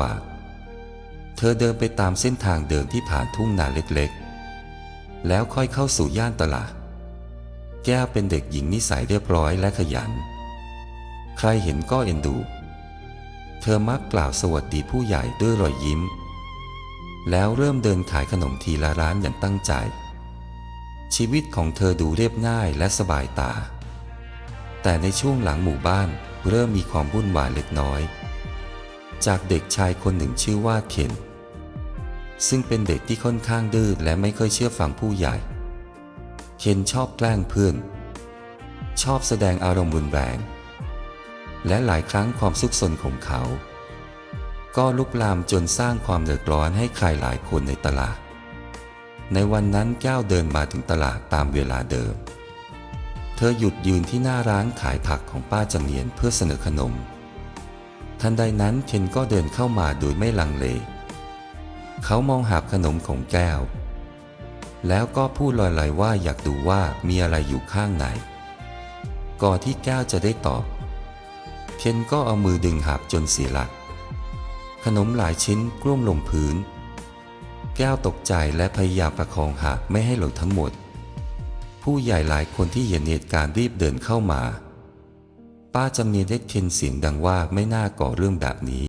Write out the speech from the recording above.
ว่างเธอเดินไปตามเส้นทางเดิมที่ผ่านทุ่งนาเล็กๆ แล้วค่อยเข้าสู่ย่านตลาด แก้วเป็นเด็กหญิงนิสัยเรียบร้อยและขยัน ใครเห็นก็เอ็นดู เธอมักกล่าวสวัสดีผู้ใหญ่ด้วยรอยยิ้ม แล้วเริ่มเดินขายขนมทีละร้านอย่างตั้งใจชีวิตของเธอดูเรียบง่ายและสบายตา แต่ในช่วงหลังหมู่บ้านเริ่มมีความวุ่นวายเล็กน้อย จากเด็กชายคนหนึ่งชื่อว่าเคนซึ่งเป็นเด็กที่ค่อนข้างดื้อและไม่ค่อยเชื่อฟังผู้ใหญ่ เคนชอบแกล้งเพื่อน ชอบแสดงอารมณ์รุนแรง และหลายครั้งความซุกซนของเขา ก็ลุกลามจนสร้างความเดือดร้อนให้ใครหลายคนในตลาด ในวันนั้นแก้วเดินมาถึงตลาดตามเวลาเดิม เธอหยุดยืนที่หน้าร้านขายผักของป้าจำเนียนเพื่อเสนอขนม ทันใดนั้นเคนก็เดินเข้ามาโดยไม่ลังเล เขามองหาขนมของแก้ว แล้วก็พูดลอยๆว่าอยากดูว่ามีอะไรอยู่ข้างในก่อนที่แก้วจะได้ตอบ เคนก็เอามือดึงหักจนเสียหลัก ขนมหลายชิ้นกลุ้มลงพื้น แก้วตกใจและพยายามประคองหักไม่ให้หล่นทั้งหมด ผู้ใหญ่หลายคนที่เห็นเหตุการณ์รีบเดินเข้ามา ป้าจำเนียนได้เคนเสียงดังว่าไม่น่าก่อเรื่องแบบนี้